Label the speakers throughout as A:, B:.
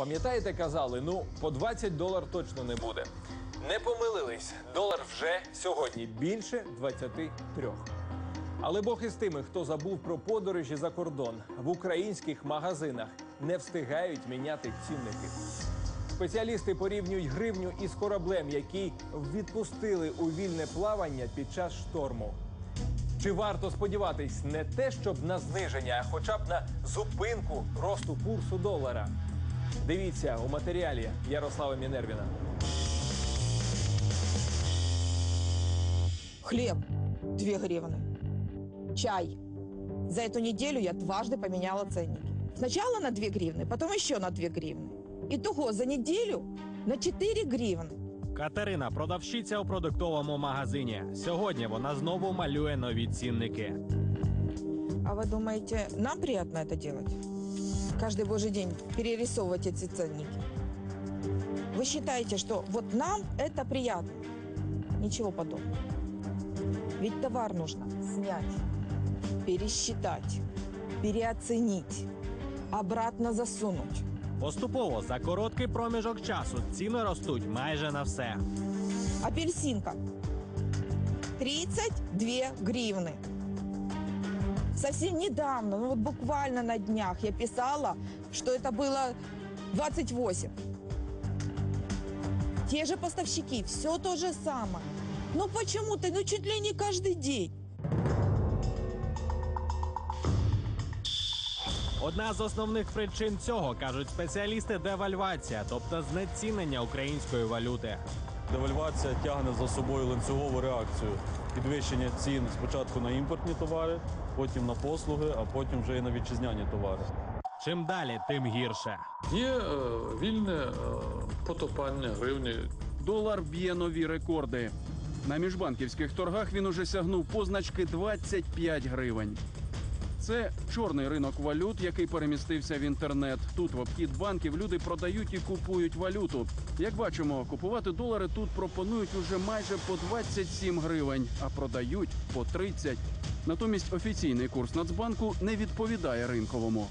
A: Пам'ятаєте, казали, ну по 20 долар точно не буде. Не помилились. Долар вже сьогодні більше 23. Але Бог із тими, хто забув про подорожі за кордон в українських магазинах, не встигають міняти цінники. Спеціалісти порівнюють гривню із кораблем, який відпустили у вільне плавання під час шторму. Чи варто сподіватись не те, щоб на зниження, а хоча б на зупинку росту курсу долара? Дивіться у матеріалі Ярослава Мінервіна.
B: Хлеб 2 гривны. Чай. За эту неделю я дважды поменяла ценники. Сначала на 2 гривны, потом еще на 2 гривны. Итого за неделю на 4 гривны.
C: Катерина продавщиця у продуктовому магазині. Сьогодні вона знову малює нові цінники.
B: А вы думаете, нам приятно это делать? Каждый божий день перерисовывать эти ценники. Вы считаете, что вот нам это приятно? Ничего подобного. Ведь товар нужно снять, пересчитать, переоценить, обратно засунуть.
C: Поступово за короткий проміжок часу ціни ростуть майже на все.
B: Апельсинка. 32 гривны. Совсем недавно, ну вот буквально на днях я писала, что это было 28. Те же поставщики, все то же самое. Ну почему-то, ну чуть ли не каждый день.
C: Одна з основних причин цього кажуть спеціалісти девальвація, тобто знецінення української валюти.
D: Девальвація тягне за собою ланцюгову реакцію. Підвищення цін спочатку на імпортні товари, потім на послуги, а потім вже і на вітчизняні товари.
C: Чим далі, тим гірше.
E: Є е, вільне е, потопання гривні.
F: Долар б'є нові рекорди. На міжбанківських торгах він уже сягнув позначки 25 гривень. Це чорний ринок валют, який перемістився в інтернет. Тут в обхід банків люди продають і купують валюту. Як бачимо, купувати долари тут пропонують уже майже по 27 гривень, а продають по 30. Натомість офіційний курс Нацбанку не відповідає ринковому.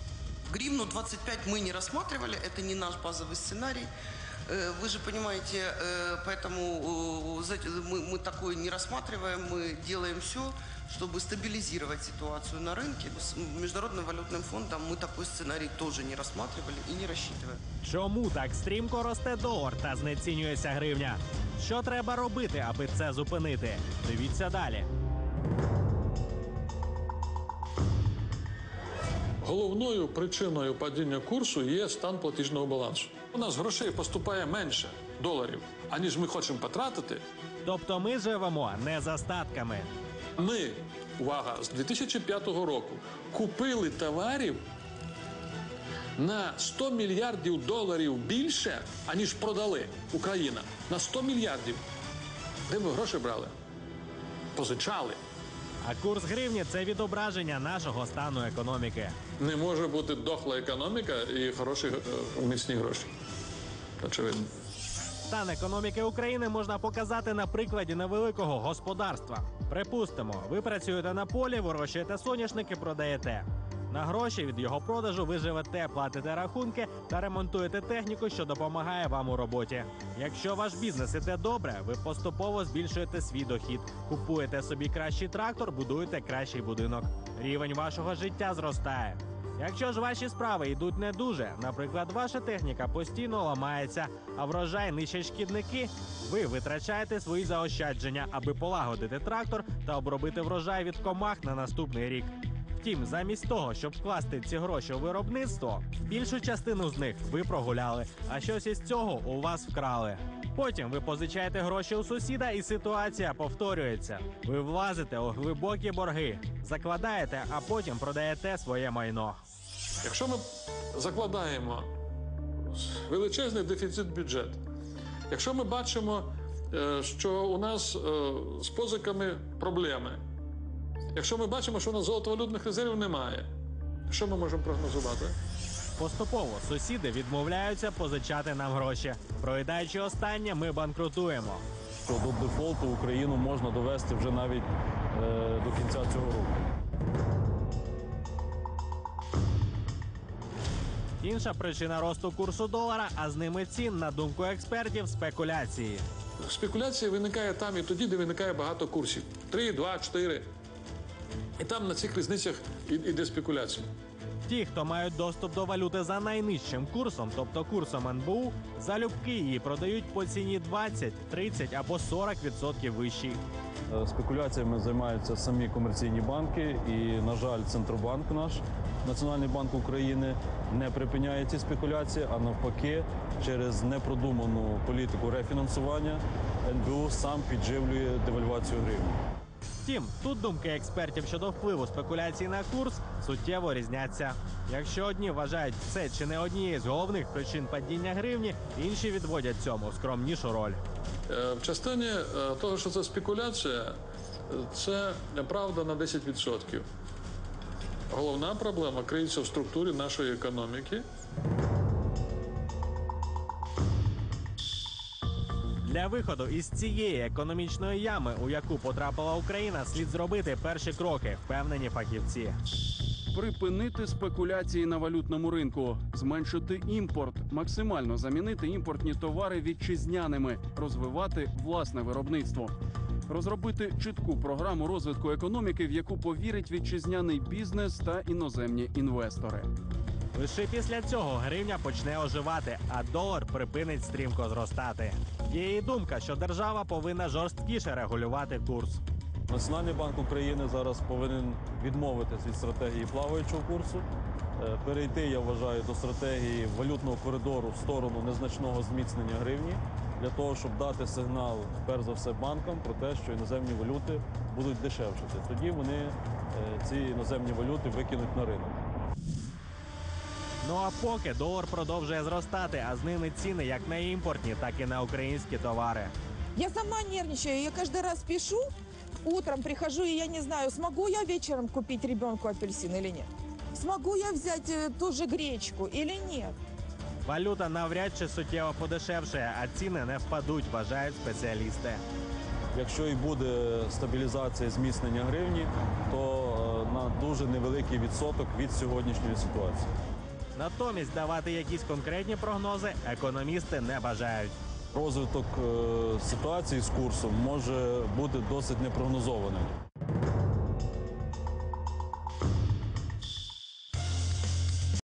G: Гривну 25 мы не рассматривали, это не наш базовый сценарий. Э, Вы же понимаете, э, поэтому э, за эти- мы, мы такое не рассматриваем, мы делаем все, чтобы стабилизировать ситуацию на рынке. С Международным валютным фондом мы такой сценарий тоже не рассматривали и не рассчитываем.
C: Чому так стрімко росте долар та знецінюється гривня? Що треба робити, аби це зупинити? Дивіться далі.
E: Головною причиною падіння курсу є стан платіжного балансу. У нас грошей поступає менше доларів, аніж ми хочемо потратити.
C: Тобто ми живемо не за статками.
E: Ми, увага, з 2005 року купили товарів на 100 мільярдів доларів більше, аніж продали Україна. На 100 мільярдів. Де ми гроші брали? Позичали.
C: А курс гривні це відображення нашого стану економіки.
E: Не може бути дохла економіка і хороші е, міцні гроші. Очевидно.
C: Стан економіки України можна показати на прикладі невеликого господарства. Припустимо, ви працюєте на полі, вирощуєте соняшники, продаєте. На гроші від його продажу ви живете, платите рахунки та ремонтуєте техніку, що допомагає вам у роботі. Якщо ваш бізнес іде добре, ви поступово збільшуєте свій дохід, купуєте собі кращий трактор, будуєте кращий будинок. Рівень вашого життя зростає. Якщо ж ваші справи йдуть не дуже, наприклад, ваша техніка постійно ламається, а врожай нищать шкідники, ви витрачаєте свої заощадження, аби полагодити трактор та обробити врожай від комах на наступний рік. Втім, замість того, щоб вкласти ці гроші у виробництво, більшу частину з них ви прогуляли, а щось із цього у вас вкрали. Потім ви позичаєте гроші у сусіда, і ситуація повторюється. Ви влазите у глибокі борги, закладаєте, а потім продаєте своє майно.
E: Якщо ми закладаємо величезний дефіцит бюджету, якщо ми бачимо, е, що у нас е, з позиками проблеми, якщо ми бачимо, що у нас золотовалютних резервів немає, що ми можемо прогнозувати?
C: Поступово сусіди відмовляються позичати нам гроші. Проїдаючи останнє, ми банкрутуємо.
D: Що до дефолту Україну можна довести вже навіть е, до кінця цього року.
C: Інша причина росту курсу долара, а з ними цін, на думку експертів, спекуляції.
E: Спекуляція виникає там і тоді, де виникає багато курсів. Три, два, чотири. І там на цих різницях іде спекуляція.
C: Ті, хто мають доступ до валюти за найнижчим курсом, тобто курсом НБУ, залюбки її продають по ціні 20, 30 або 40% вищій.
D: Е, Спекуляціями займаються самі комерційні банки, і, на жаль, Центробанк наш, Національний банк України, не припиняє ці спекуляції, а навпаки, через непродуману політику рефінансування НБУ сам підживлює девальвацію гривні.
C: Втім, тут думки експертів щодо впливу спекуляцій на курс суттєво різняться. Якщо одні вважають це чи не однією з головних причин падіння гривні, інші відводять цьому скромнішу роль.
E: Е, В частині е, того, що це спекуляція, це правда на 10%. Головна проблема криється в структурі нашої економіки.
C: Для виходу із цієї економічної ями, у яку потрапила Україна, слід зробити перші кроки, впевнені фахівці.
F: Припинити спекуляції на валютному ринку, зменшити імпорт, максимально замінити імпортні товари вітчизняними, розвивати власне виробництво, розробити чітку програму розвитку економіки, в яку повірить вітчизняний бізнес та іноземні інвестори.
C: Лише після цього гривня почне оживати, а долар припинить стрімко зростати. Є і думка, що держава повинна жорсткіше регулювати курс.
D: Національний банк України зараз повинен відмовитись від стратегії плаваючого курсу, е, перейти, я вважаю, до стратегії валютного коридору в сторону незначного зміцнення гривні для того, щоб дати сигнал, перш за все, банкам про те, що іноземні валюти будуть дешевшити. Тоді вони е, ці іноземні валюти викинуть на ринок.
C: Ну а поки долар продовжує зростати, а з ними ціни як на імпортні, так і на українські товари.
B: Я сама нервничаю, я каждый раз пишу, утром прихожу, и я не знаю, смогу я вечером купить ребенку апельсин или нет. Смогу я взять э, ту же гречку или нет.
C: Валюта навряд чи суттєво подешевшає, а ціни не впадуть, вважають спеціалісти.
D: Якщо і буде стабілізація зміцнення гривні, то е, на дуже невеликий відсоток від сьогоднішньої ситуації.
C: Натомість давати якісь конкретні прогнози економісти не бажають.
D: Розвиток е, ситуації з курсом може бути досить непрогнозованим.